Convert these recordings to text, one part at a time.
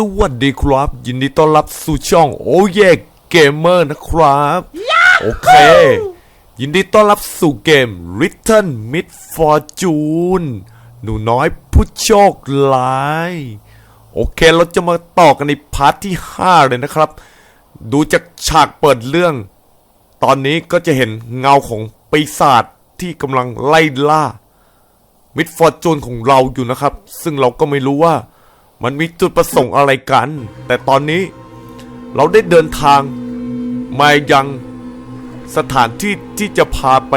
สวัสดีครับ ยินดีต้อนรับสู่ช่องโอเยเกมเมอร์นะครับ โอเค ยินดีต้อนรับสู่เกม Return Mid Fortune หนูน้อยผู้โชคร้าย โอเคเราจะมาต่อกันในพาร์ทที่ 5 เลยนะครับ ดูจากฉากเปิดเรื่อง ตอนนี้ก็จะเห็นเงาของปีศาจที่กำลังไล่ล่ามิดฟอร์จูนของเราอยู่นะครับ ซึ่งเราก็ไม่รู้ว่า มันมีจุดประสงค์อะไรกัน แต่ตอนนี้เราได้เดินทาง มายังสถานที่ที่จะพาไป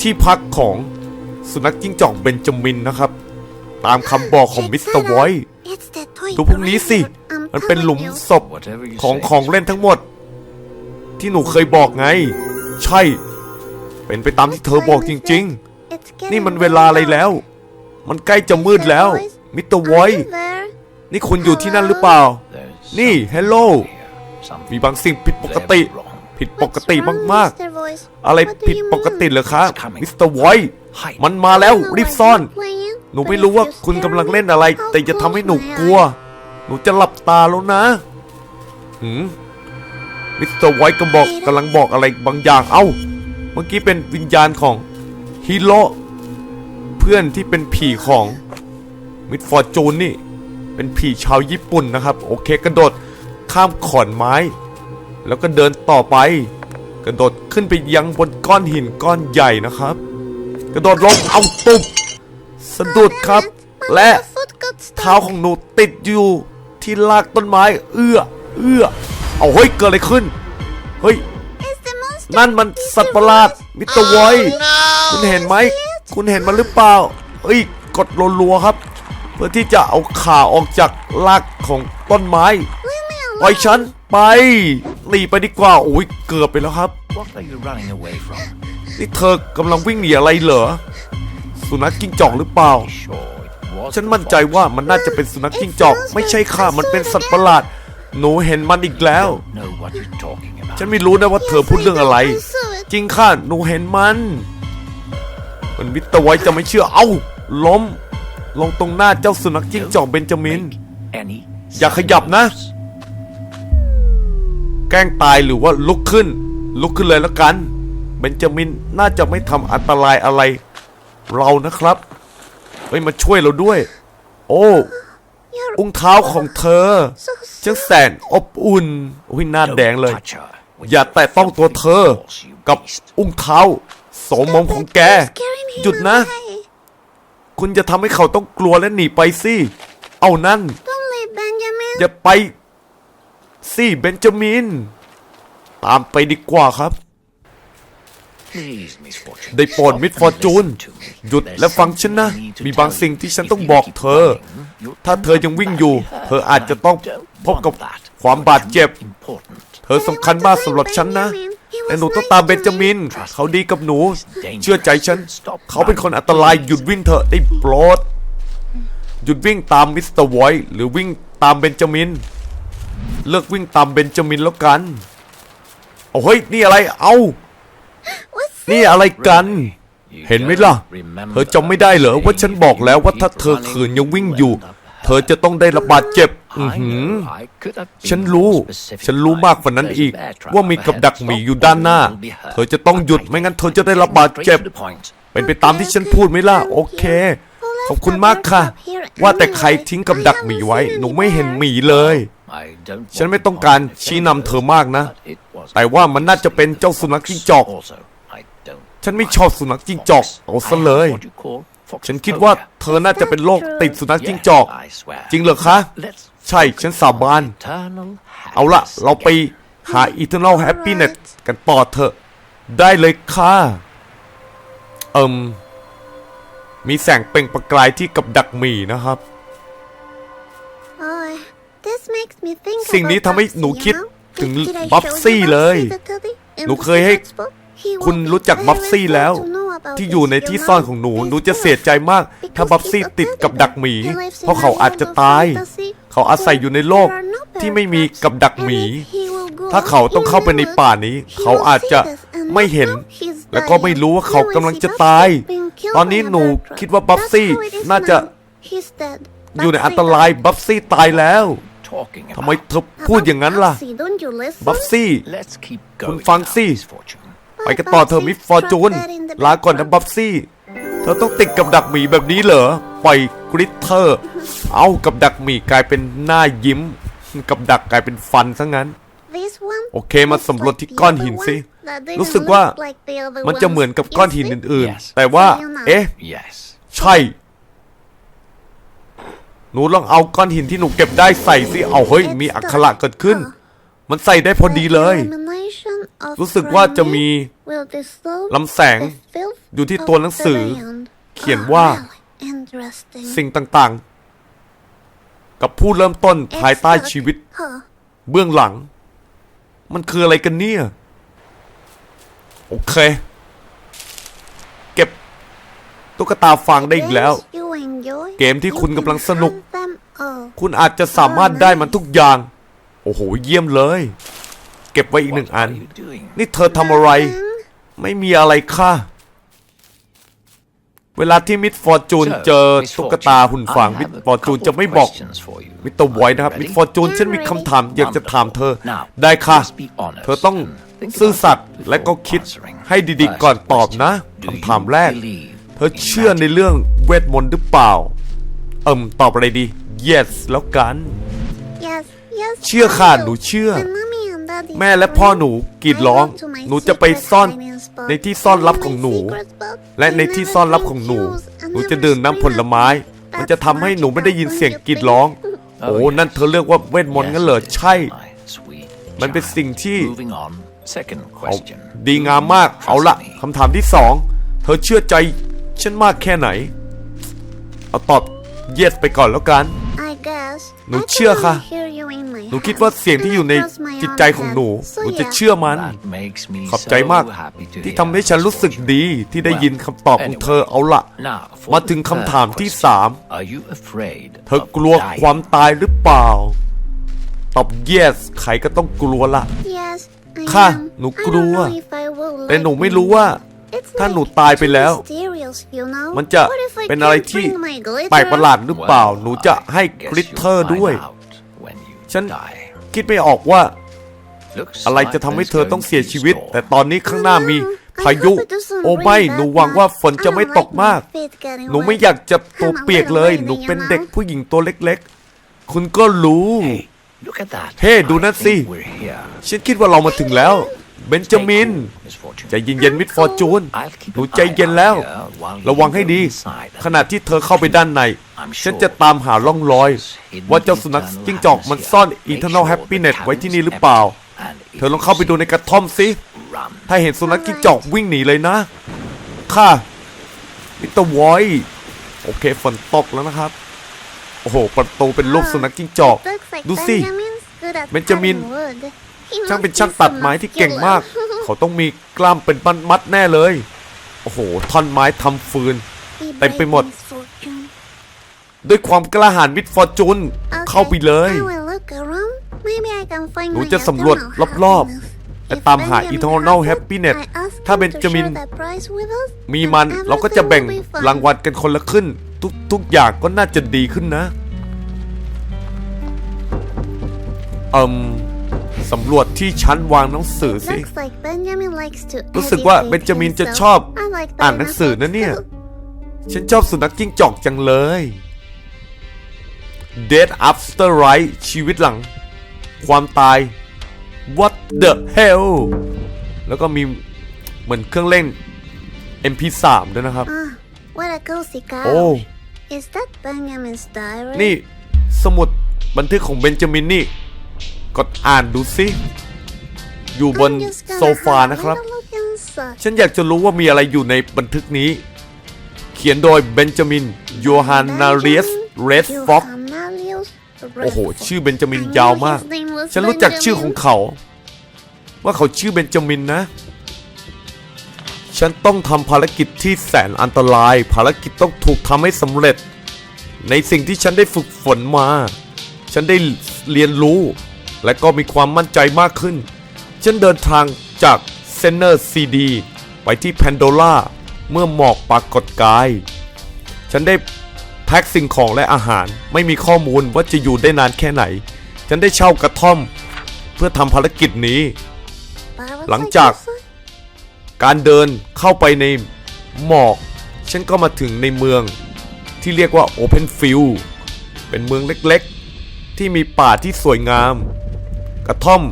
ที่พักของสุนัขจิ้งจอกเบนจามินนะครับ ตามคำบอกของมิสเตอร์ไวท์ดูพวกนี้สิ มันเป็นหลุมศพของของเล่นทั้งหมด ที่หนูเคยบอกไง ใช่ เป็นไปตามที่เธอบอกจริง ๆ นี่มันเวลาอะไรแล้ว มันใกล้จะมืดแล้ว มิสเตอร์ไวท์นี่คุณอยู่ที่นั่นหรือเปล่า นี่ เฮลโล มีบางสิ่งผิดปกติ ผิดปกติมากๆอะไรผิดปกติเหรอครับมิสเตอร์ไวท์มันมาแล้วรีบซ่อนหนูไม่รู้ว่าคุณกำลังเล่นอะไรแต่จะทำให้หนูกลัวหนูจะหลับตาแล้วนะ หืม มิสเตอร์ไวท์กำบอกกำลังบอกอะไรบางอย่าง เอ้า เมื่อกี้เป็นวิญญาณของฮิโร่เพื่อนที่เป็นผีของ มิดฟอร์จูนนี่ เป็นผีชาวญี่ปุ่นนะครับ โอเคกระโดดข้ามขอนไม้ แล้วก็เดินต่อไป กระโดดขึ้นไปยังบนก้อนหินก้อนใหญ่นะครับ กระโดดลงเอาตุบสะดุดครับ และเท้าของหนูติดอยู่ที่รากต้นไม้ เอื้อ เอื้อ เอาเฮ้ยเกิดอะไรขึ้น เฮ้ย นั่นมันสัตว์ประหลาดมิสเตอร์ไวท์คุณเห็นไหม คุณเห็นมันหรือเปล่าเอ้ย กดรัวๆครับ พื่อที่จะเอาขาออกจากรากของต้นไม้ปล่อยฉันไปหนีไปดีกว่าโอ้ยเกือบไปแล้วครับ What are you running away from? นี่เธอกำลังวิ่งหนีอะไรเหรอสุนัขจิ้งจอกหรือเปล่า Sure, it was ฉัน the มั่นใจ fox. ว่ามันน่าจะเป็นสุนัขจิ้งจอก ไม่ใช่ค่ะมันเป็นสัตว์ประหลาด หนูเห็นมันอีกแล้ว Know what you're talking about. ฉันไม่รู้นะว่าเธอพูดเรื่องอะไร จริงค่ะหนูเห็นมัน มันมิสเตอร์ไวท์จะไม่เชื่อเอ้าล้ม ลงตรงหน้าเจ้าสุนัขจิ้งจอกเบนจามิน Any อย่าขยับนะ แกล้งตายหรือว่าลุกขึ้น ลุกขึ้นเลยแล้วกัน เบนจามินน่าจะไม่ทำอันตรายอะไร เรานะครับเฮ้ยมาช่วยเราด้วย โอ้อุ้งเท้าของเธอช่างแสนอบอุ่นอุ้ยหน้า Don't แดงเลย touch her with อย่า your แตะต้องตัวเธอ filthy balls, you กับ beast. อุ้งเท้าโสมมของแก หยุดนะ คุณจะทำให้เขาต้องกลัวและหนีไปสิ เอานั่นอย่าไปสิเบนจามิน ตามไปดีกว่าครับ Please, Miss Fortune, ได้โปรด stop มิด and ฟอร์จูน listen to me. หยุด There's และฟังฉัน something นะ I need to มีบาง tell สิ่ง you. ที่ฉัน If ต้อง you บอก keep เธอ running, you'll ถ้า end เธอ up ยังวิ่งอยู่ badly เธออาจจะต้อง hurt. I พบกับ don't want that. ความบาดเจ็บ Important. เธอสำคัญมากสำหรับฉันนะ แต่หนูต้องตามเบนจามิน เขาดีกับหนู เชื่อใจฉัน เขาเป็นคนอันตรายหยุดวิ่งเถอะได้โปรด หยุดวิ่งตามมิสเตอร์ไวท์หรือวิ่งตามเบนจามิน เลิกวิ่งตามเบนจามินแล้วกัน เอาเฮ้ยนี่อะไร เอานี่อะไรกัน You เห็นไหมล่ะ don't remember เธอจำไม่ได้เหรอว่าฉันบอกแล้วว่าถ้าเธอขืนยังวิ่งอยู่ เธอจะต้องได้รับบาดเจ็บ อือหือ ฉันรู้ ฉันรู้มากกว่านั้นอีก ว่ามีกับดักหมีอยู่ด้านหน้า เธอจะต้องหยุดไม่งั้นเธอจะได้รับบาดเจ็บ เป็นไปตามที่ฉันพูดไหมล่ะ โอเค ขอบคุณมากค่ะ ว่าแต่ใครทิ้งกับดักหมีไว้ หนูไม่เห็นหมีเลย ฉันไม่ต้องการชี้นำเธอมากนะ แต่ว่ามันน่าจะเป็นเจ้าสุนัขจิ้งจอก ฉันไม่ชอบสุนัขจิ้งจอก เอาซะเลย I have what you call ฉันคิดว่าเธอน่าจะเป็นโรคติดสุนัขจิ้งจอก I swear. จริงเหรอคะ Let's ใช่ฉันสาบาน eternal เอาละ happiness เราไป again. หา eternal happiness กันต่อเถอะ ได้เลยค่ะเอิมมีแสงเปล่งประกายที่กับดักหมีนะครับ สิ่งนี้ทำให้หนูคิดถึงบัฟซี่เลย หนูเคยให้คุณรู้จักบัฟซี่แล้ว ที่อยู่ในที่ซ่อนของหนู หนูจะเสียใจมาก ถ้าบัฟซี่ติดกับดักหมี เพราะเขาอาจจะตาย เขาอาศัยอยู่ในโลกที่ไม่มีกับดักหมี ถ้าเขาต้องเข้าไปในป่านี้ เขาอาจจะไม่เห็น แล้วก็ไม่รู้ว่าเขากำลังจะตาย ตอนนี้หนูคิดว่าบัฟซี่น่าจะอยู่ในอันตรายบัฟซี่ตายแล้ว Talking ทำไม about. เธอพูดอย่างนั้นล่ะ Babsy, don't you listen? บัฟซี่ Let's keep คุณ going. ฟัง now, สิ Miss Fortune. ไปกันต่อเธอะมิสฟอร์จูนลาก่อนนะบัฟซี่ เธอต้องติดกับดักหมีแบบนี้เหรอปล่อยกริตเตอร์ เอากับดักหมีกลายเป็นหน้ายิ้ม กับดักกลายเป็นฟันซะงั้น This one โอเคมาสำรวจที่ก้อนหินสิ รู้สึกว่ามันจะเหมือนกับก้อนหินอื่น Yes ๆแต่ว่า เอ๊ะ Yes. ใช่ หนูลองเอาก้อนหินที่หนูเก็บได้ใส่สิ เอาเฮ้ย มีอักขระเกิดขึ้น มันใส่ได้พอดีเลย รู้สึกว่าจะมีลำแสงอยู่ที่ตัวหนังสือ เขียนว่าสิ่งต่างๆ กับผู้เริ่มต้นภายใต้ชีวิต เบื้องหลัง มันคืออะไรกันเนี่ย โอเค เก็บตุ๊กตาฟางได้อีกแล้ว เกมที่คุณกำลังสนุก คุณอาจจะสามารถได้มันทุกอย่าง โอ้โห เยี่ยมเลย เก็บไว้อีกหนึ่ง What อัน are you doing? นี่เธอทำอะไร ไม่มีอะไรค่ะ เวลาที่มิดฟอร์จูน So, เจอ Miss ตุ๊กตาหุ่น Fortune, ฟาง I มิด have a ฟอร์จูน couple จะไม่ of บอก questions for you. มิสเตอร์ไวท์นะครับ Ready? มิดฟอร์จูนฉันมีคำถามอยากจะถามเธอ Now, ได้ค่ะ let's be honest เธอต้อง and think ซื่อ about สัตย์ it และก็ before คิด answering. ให้ดีๆก่อน First ตอบนะ question. Do คำถามแรก you believe เธอ in เชื่อใน magic? เรื่องเวทมนต์หรือเปล่า เอิ่มตอบอะไรดี yes แล้วกัน เชื่อค่ะหนูเชื่อ แม่และพ่อหนูกรีดร้อง หนูจะไปซ่อน ในที่ซ่อนลับของหนู และในที่ซ่อนลับของหนู หนูจะดื่มน้ำผลไม้ มันจะทำให้หนูไม่ได้ยินเสียงกรีดร้อง โอ้นั่นเธอเรียกว่าเวทมนต์งั้นเหรอใช่ มันเป็นสิ่งที่เอาดีงามมากเอาละคำถามที่สองเธอเชื่อใจฉันมากแค่ไหน เอาตอบ yes ไปก่อนแล้วกัน หนูเชื่อค่ะ หนูคิดว่าเสียงที่อยู่ในจิตใจของหนู หนูจะเชื่อมัน That makes me ขอบใจ so มาก happy to ที่ hear, ทำให้ฉัน Miss รู้สึก Fortune. ดีที่ได้ยินคำตอบของเธอเอาละ Now, for มาถึง the คำถาม third ที่ question. สาม Are you afraid เธอ of กลัว dying? ความตายหรือเปล่า ตอบ yes ใครก็ต้องกลัวละค่ะหหนูนูกกลัลัววแต่แต่หหนูนูไม่ไม่รู้รู้ว่าว่า ถ้าถ้าหหนูนูตาตายยไปไปแล้แล้ว มัมันนจะจะเป็เป็นนอะอะไรไรที่ที่แปแปลลกกปประระหหลาลาดดหหรืรืออเปเปล่าล่า หนูจะให้กริตเตอร์ด้วย When you ฉัน die. คิดไม่ออกว่า Looks อะไร like จะทำให้ there's เธอ going ต้อง to เสีย be ชีวิต storm. แต่ตอนนี้ข้างหน้ามีพายุ โอ้ไม่ หนูหวังว่าฝนจะไม่ตกมากหหนูนูไม่ไม่ออยากากจะตัวเปียกเลย หนูเป็นเด็กผู้หญิงตัวเล็กๆ คุณก็รู้ Look at that. เฮ้ ดูนั่น I สิ think we're here. ฉันคิดว่าเรามาถึงแล้ว เบนจามิน Stay cool, Miss Fortune. ใจเย็นๆมิดฟอร์จูน I'll keep หนู an ใจ eye เย็น out แล้ว here while you ระวังให้ดี go inside and ขณะที่เธอเข้าไปด้านใน ฉันจะตามหาร่องรอย ว่าเจ้าสุนัขจิ้งจอกมันซ่อน Eternal Happiness ไว้ที่นี่หรือเปล่า เธอลองเข้าไปดูในกระท่อมสิ Run. ถ้าเห็นสุนัขจิ้งจอกวิ่งหนีเลยนะ ค่ะมิสเตอร์วอยโอเคฝนตกแล้วนะครับ โอ้โห ประตูเป็นรูปสุนัขจิ้งจอก ดูดูสิสิเบเบนนจาจามิมินน ช่าช่างงเป็เป็นนช่าช่างงตัตัดดไม้ไม้ที่ที่เก่เก่งมามงากกเขาต้องมีกล้ามเป็นมัดๆแน่เลย โอ้โหท่อนไม้ทำฟืน เต็เต็มมไปไปหหมมดดด้วยความกล้าหาญมิดฟอร์จูนเข้าเข้าไปไปเลเลยยหหนูนูจะจะสำสำรรววจจรรออบบๆๆและและตาตามมหาหา Eternal Eternal Happiness Happiness ถ้าเบนจามิน มีมีมัมันนเราเราก็ก็จะจะแบ่แบ่งงรางวัลกันคนละครึ่งทุกทุกอย่างก็น่าจะดีขึ้นนะเอิม สำรวจที่ชั้นวางหนังสือสิรู้รู้สึสึกกว่าว่าเบเบนนจาจามิมินนจะจะชชออบบอ่าอ่านนหหนันังงสืสืออนะนะเนี่เนี่ยยฉันชอบสุนัขจิ้งจอกจังเลย Dead After Right ชีวิตหลัง ความตาย What the hell แล้วก็มีเหมือนเครื่องเล่น MP3 ด้วยนะครับโอ้โอ้นี่สมุดบันทึกของเบนจามินนี่ กดอ่านดูสิอยู่บบนนโซโซฟาฟานะนะคครัรับบฉันอยากจะรู้ว่ามีอะไรอยู่ในบันทึกนี้ เขียนโดยเบนจามินโยฮานนาเรียสเรดฟ็อกโอ้โห ชื่อเบนจามินยาวมาก ฉันรู้จักชื่อของเขา ว่าเขาชื่อเบนจามินนะ ฉันต้องทำภารกิจที่แสนอันตราย ภารกิจต้องถูกทำให้สำเร็จ ในสิ่งที่ฉันได้ฝึกฝนมา ฉันได้เรียนรู้ และก็มีความมั่นใจมากขึ้น ฉันเดินทางจากเซนเนอร์ซีดีไปที่แพนโดล่าเมื่อหมอกปรากฏกาย ฉันได้ทพ็คสิ่งของและอาหารไม่มีข้อมูลว่าจะอยู่ได้นานแค่ไหน ฉันได้เช่ากระท่อม เพื่อทำภารกิจนี้ หลังจากการเดินเข้าไปในหมอก ฉันก็มาถึงในเมืองที่เรียกว่า Open Field เป็นเมืองเล็กๆ ที่มีป่าที่สวยงาม กระท่อม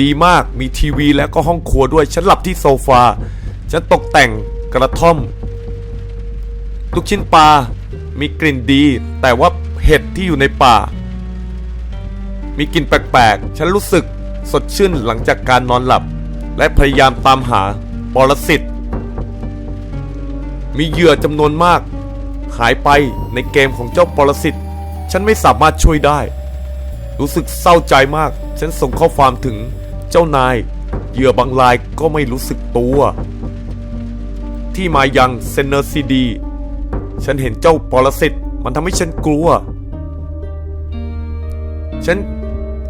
ดีมากมีทีวีและก็ห้องครัวด้วย ฉันหลับที่โซฟา ฉันตกแต่งกระท่อมลูกชิ้นปลา มีกลิ่นดี แต่ว่าเห็ดที่อยู่ในป่า มีกลิ่นแปลกๆ ฉันรู้สึกสดชื่นหลังจากการนอนหลับ และพยายามตามหาปรสิตมีเหยื่อจำนวนมาก หายไปในเกมของเจ้าปรสิต ฉันไม่สามารถช่วยได้ รู้สึกเศร้าใจมาก ฉันส่งข้อความถึงเจ้านาย เหยื่อบางรายก็ไม่รู้สึกตัว ที่มายังเซนเนอร์ซีดี ฉันเห็นเจ้าปรสิตมันทำให้ฉันกลัว ฉัน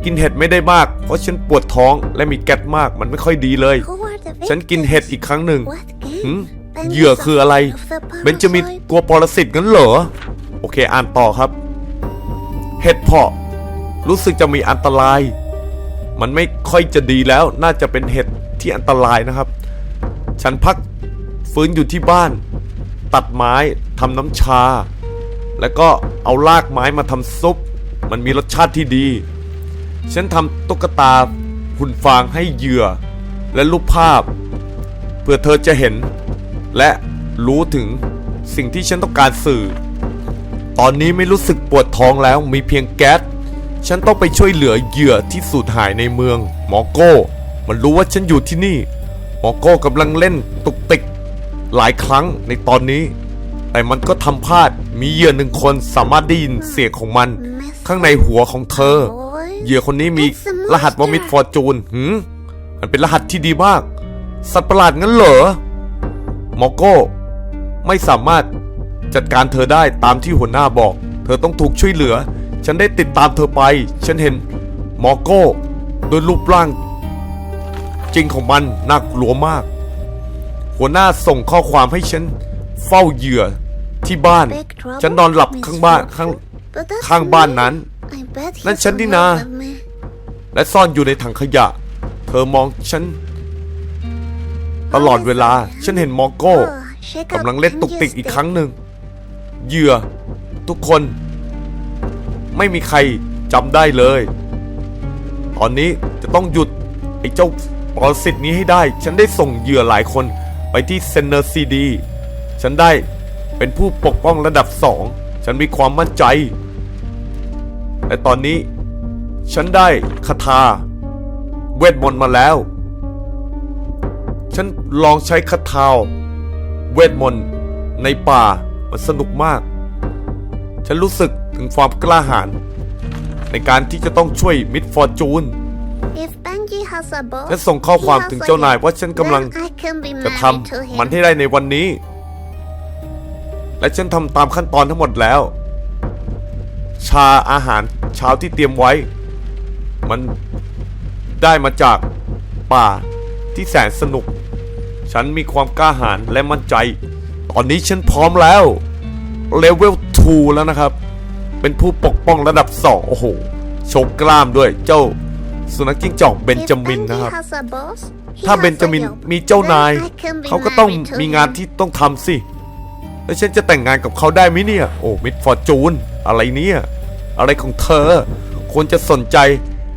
กินเห็ดไม่ได้มาก เพราะฉันปวดท้องและมีแก๊สมากมันไม่ค่อยดีเลย Who are the ฉันกิน victims? เห็ดอีกครั้งหนึ่ง What หืม game? เหยื่อคืออะไร Of the เบนจามิน parasite? กลัวปรสิตงั้นเหรอ โอเคอ่านต่อครับ เห็ดเพาะ รู้สึกจะมีอันตราย มันไม่ค่อยจะดีแล้ว น่าจะเป็นเห็ดที่อันตรายนะครับ ฉันพักฟื้นอยู่ที่บ้าน ตัดไม้ทำน้ำชา แล้วก็เอารากไม้มาทำซุป มันมีรสชาติที่ดี ฉันทำตุ๊กตาหุ่นฟางให้เหยื่อ และรูปภาพ เพื่อเธอจะเห็น และรู้ถึงสิ่งที่ฉันต้องการสื่อ ตอนนี้ไม่รู้สึกปวดท้องแล้วมีเพียงแก๊ส ฉันต้องไปช่วยเหลือเหยื่อที่สูญหายในเมือง หมอโก้ มันรู้ว่าฉันอยู่ที่นี่ หมอโก้กำลังเล่นตุกติก หลายครั้งในตอนนี้ แต่มันก็ทำพลาดมีเหยื่อหนึ่งคนสามารถได้ยินเสียงของมัน ข้างในหัวของเธอ เหยื่อคนนี้มีรหัสว่า monster มิดฟอร์จูนหืมมันเป็นรหัสที่ดีมาก สัตว์ประหลาดงั้นเหรอหมอโก้ ไม่สามารถจัดการเธอได้ตามที่หัวหน้าบอก เธอต้องถูกช่วยเหลือ ฉันได้ติดตามเธอไป ฉันเห็นหมอโก้โดยรูปร่าง จริงของมันน่ากลัวมาก หัวหน้าส่งข้อความให้ฉันเฝ้าเหยื่อที่บ้าน Big trouble? ฉันนอนหลับ Miss ข้างบ้าน Fortune? ข้าง But that's ข้างบ้านนั้น I bet he's นั่นฉันนี่นะ in love with me. และซ่อนอยู่ในถังขยะ เธอมองฉัน ตลอดเวลา ฉันเห็นมอโก้ Oh, shake กำลังเล่น up ตุกติก and อีก use ครั้งหนึ่งเหยื่อทุกคน ไม่มีใครจำได้เลย ตอนนี้จะต้องหยุดไอ้เจ้าปรสิตนี้ให้ได้ ฉันได้ส่งเหยื่อหลายคนไปที่เซนเนอร์ซีดี ฉันได้เป็นผู้ปกป้องระดับสอง ฉันมีความมั่นใจและตอนนี้ ฉันได้คาถาเวทมนต์มาแล้ว ฉันลองใช้คาถาเวทมนต์ในป่ามันสนุกมาก ฉันรู้สึก ถึงความกล้าหาญในการที่จะต้องช่วยมิดฟอร์จูน If Benji has a boss, ฉันส่งข้อความถึงเจ้านายว่าฉันกำลัง then I can be จะท married to ำ him. มันให้ได้ในวันนี้ และฉันทำตามขั้นตอนทั้งหมดแล้ว ชาอาหารเช้าที่เตรียมไว้ มันได้มาจากป่าที่แสนสนุก ฉันมีความกล้าหาญและมั่นใจ ตอนนี้ฉันพร้อมแล้วเลเวล2แล้วนะครับ เป็นผู้ปกป้องระดับ2โอ้โหโชว์กล้ามด้วยเจ้าสุนัขจิ้งจอกเบน If จามิน Benji นะครับ has a boss, he ถ้า has เบนจามิน a job. มีเจ้านาย Then I can be เขาก็ต้อง married to มีงาน him. ที่ต้องทำสิ แล้วฉันจะแต่งงานกับเขาได้ไหมเนี่ย โอ้มิดฟอร์จูนอะไรเนี่ย อะไรของเธอ ควรจะสนใจ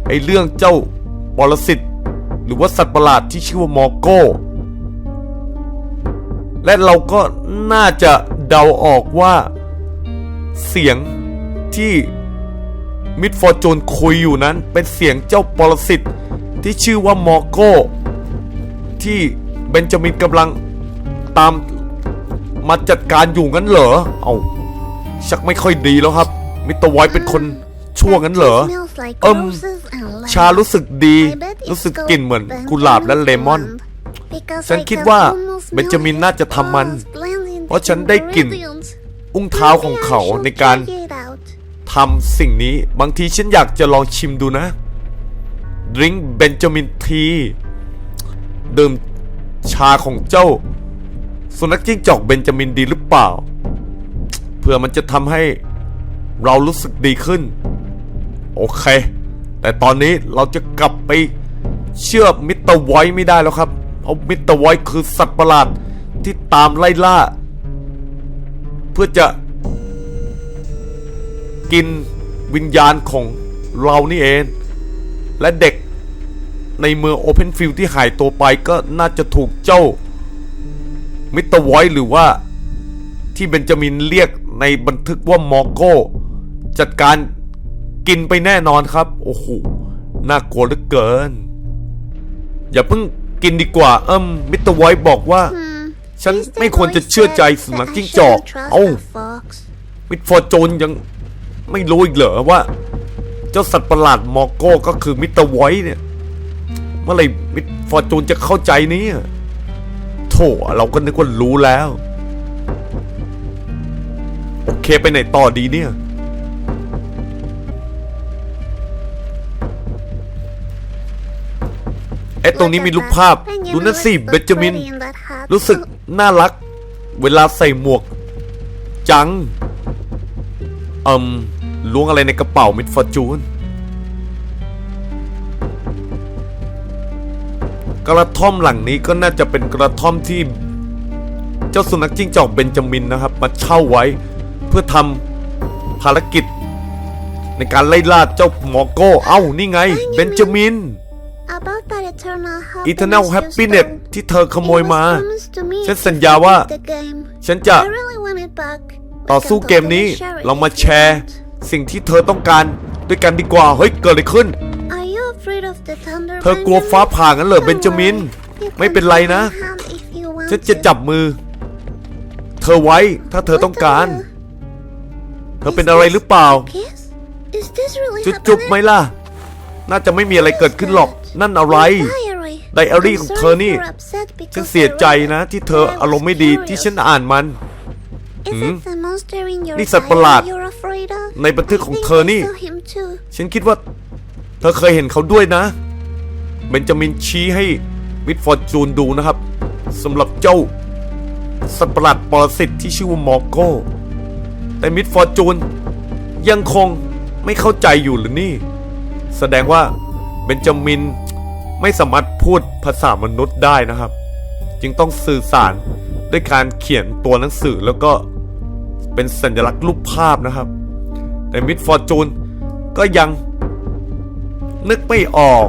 ไอ้เรื่องเจ้าปรสิตหรือว่าสัตว์ประหลาดที่ชื่อว่ามอร์โก้ และเราก็น่าจะเดาออกว่า เสียง ที่มิดฟอร์จูนคุยอยู่นั้น เป็นเสียงเจ้าปรสิตที่ชื่อว่ามอร์โก้ที่เบนจามินกำลังตามมาจัดการอยู่งั้นเหรอ เอาชักไม่ค่อยดีแล้วครับ มิสเตอร์ไวท์เป็นคนชั่วงั้นเหรอ It smells like เอิ่ม roses and lemon. ชารู้สึกดี I bet it's รู้สึก called กลิ่นเหมือน Benjamin กุหลาบและเลมอน blend. Because ฉัน I คิด can ว่า almost เบนจามิน smell น่าจะทำมัน flowers blending เพราะฉันได้กลิ่น ingredients. อุ้งเท้าของเขา Maybe I should ในการ check it out. ทำสิ่งนี้ บางทีฉันอยากจะลองชิมดูนะดริงเบนจามินทีดื่มชาของเจ้า สุนัขจิ้งจอกเบนจามินดีหรือเปล่า เพื่อมันจะทำให้เรารู้สึกดีขึ้น โอเค แต่ตอนนี้เราจะกลับไปเชื่อมิสเตอร์ไวท์ไม่ได้แล้วครับเพราะมิสเตอร์ไวท์คือสัตว์ประหลาดที่ตามไล่ล่า เพื่อจะ กินวิญญาณของเรานี่เอง และเด็กในเมืองโอเพนฟิลด์ที่หายตัวไปก็น่าจะถูกเจ้ามิสเตอร์ไวท์หรือว่าที่เบนจามินเรียกในบันทึกว่ามอร์โก้ จัดการกินไปแน่นอนครับ โอ้โห น่ากลัวเหลือเกิน อย่าเพิ่งกินดีกว่าเอิมมิสเตอร์ไวท์บอกว่า ฉัน Mr. ไม่ควรจะ Boy เชื่อใจ said สุนัข that I จิ้งจอก shouldn't trust เอ้า a fox. มิดฟอร์โจนยัง ไม่รู้อีกเหรอว่า เจ้าสัตว์ประหลาดมอโก้ก็คือมิสเตอร์ไวท์เนี่ย เมื่อไหรมิดฟอร์จูนจะเข้าใจนี้โถเราก็นึกว่ารู้แล้ว โอเคไปไหนต่อดีเนี่ย เอ๊ะตรงนี้มีรูปภาพดูนั่นสิเบนจามิน รู้สึกน่ารัก เวลาใส่หมวก จังอิม ล้วงอะไรในกระเป๋ามิดฟอร์จูนกระท่อมหลังนี้ก็น่าจะเป็นกระท่อมที่ เจ้าสุนัขจิ้งจอกเบนจามินนะครับ มาเช่าไว้เพื่อทำภารกิจ ในการไล่ล่าเจ้าหมอโก้ เอ้า นี่ไง เบนจามิน About that eternal happiness, Eternal you Happiness stole. ที่เธอขโมย It was มา promised to me ฉัน if สัญ you ญาว่า beat the game. ฉันจะ I really want it back. We ต่อ can สู้เกมนี้ totally share it เรามา if แช you ร์ want. สิ่งที่เธอต้องการด้วยกันดีกว่า เฮ้ย เกิดอะไรขึ้น Are you afraid of the thunder, เธอกลัว Benjamin? ฟ้าผ่างั้นเหรอ Don't เบนจามิน worry. You ไม่ can เป็นไร hold นะ my hand if you want ฉันจะ to. จับมือ เธอไว้ถ้าเธอต้องการ เธอเป็นอะไรหรือเปล่า Kiss? Is this really จุ๊บจุ๊บ happening? ไหมล่ะ น่าจะไม่มีอะไรเกิดขึ้นหรอก นั่นอะไร Diary. ไดอารี่ I'm ของ sorry เธอนี่ you're upset because ฉันเสีย I ใจ read it, นะที่เธอ but I อารมณ์ไม่ was ดี curious. ที่ฉันอ่านมัน Is it the monster in your นี่สัตว์ประหลาด diary you're afraid of? ในบันทึกของ I think เธอนี่ I saw him too. ฉันคิดว่า เธอเคยเห็นเขาด้วยนะ เบนจามินชี้ให้มิดฟอร์จูนดูนะครับสำหรับเจ้า สัตว์ประหลาดปรสิตที่ชื่อว่ามอร์โก้แต่มิดฟอร์จูนยังคงไม่เข้าใจอยู่หรือนี่ แสดงว่าเบนจามินไม่สามารถพูดภาษามนุษย์ได้นะครับ จึงต้องสื่อสารด้วยการเขียนตัวหนังสือแล้วก็ เป็นสัญลักษณ์รูปภาพนะครับ แต่มิดฟอร์จูนก็ยังนึกไม่ออก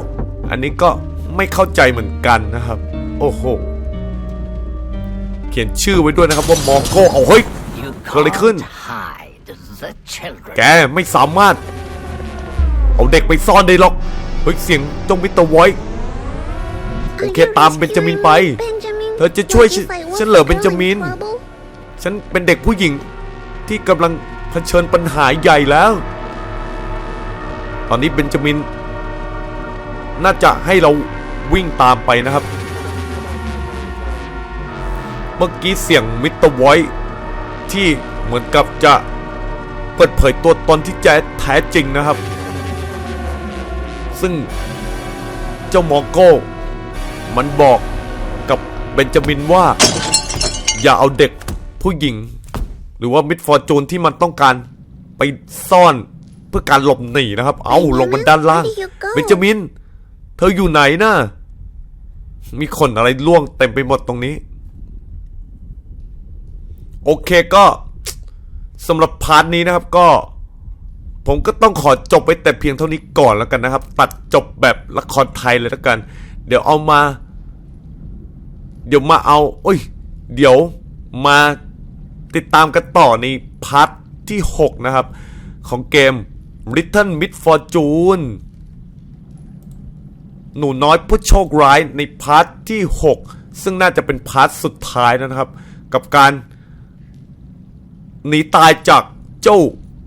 อันนี้ก็ไม่เข้าใจเหมือนกันนะครับ โอ้โห เขียนชื่อไว้ด้วยนะครับว่ามอร์โก้เอาเฮ้ย You Curly Kun. can't hide the children. แกไม่สามารถ เอาเด็กไปซ่อนได้หรอก เฮ้ย เสียงจงมิสเตอร์ไวท์โอเค Are you ตามเบนจามินไป rescuing Benjamin? เธอจะช่วย What if I was ฉันเหรอ the เบนจามิน girl in trouble? ฉันเป็นเด็กผู้หญิง ที่กำลังเผชิญปัญหาใหญ่แล้ว ตอนนี้เบนจามิน น่าจะให้เราวิ่งตามไปนะครับ เมื่อกี้เสียงมิสเตอร์ไวท์ที่เหมือนกับจะเปิดเผยตัวตนที่แท้แท้จริงนะครับ ซึ่งเจ้ามอร์โก้ มันบอกกับเบนจามินว่า อย่าเอาเด็กผู้หญิง รือว่ามิดฟอร์จูนที่มันต้องการไปซ่อนเพื่อการหลบหนีนะครับ เอาลงมาด้านล่างเบนจามิน เธออยู่ไหนนะ่ะมีขนอะไรล่วงเต็มไปหมดตรงนี้ โอเคก็สำหรับพาร์ทนี้นะครับก็ ผมก็ต้องขอจบไปแต่เพียงเท่านี้ก่อนแล้วกันนะครับ ตัดจบแบบละครไทยเลยแล้วกัน เดี๋ยวเอามา เดี๋ยวมาเอา โอ้ย เดี๋ยวมา ติดตามกันต่อในพาร์ทที่ 6 นะครับ ของเกม Little Mid Fortune หนูน้อยผู้โชคร้ายในพาร์ทที่ 6 ซึ่งน่าจะเป็นพาร์ทสุดท้ายนะครับ กับการหนีตายจากเจ้า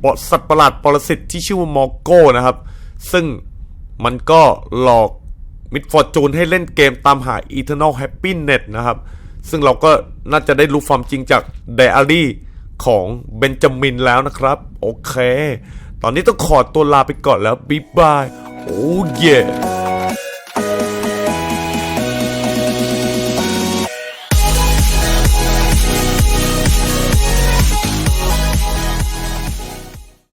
บอสัตว์ประหลาดปรสิตที่ชื่อว่ามอโก้นะครับ ซึ่งมันก็หลอกมิดฟอร์จูนให้เล่นเกมตามหา Eternal Happiness นะครับ ซึ่งเราก็น่าจะได้รู้ความจริงจากไดอารี่ของเบนจามินแล้วนะครับ โอเค ตอนนี้ต้องขอตัวลาไปก่อนแล้ว บ๊ายบาย โอ้เย่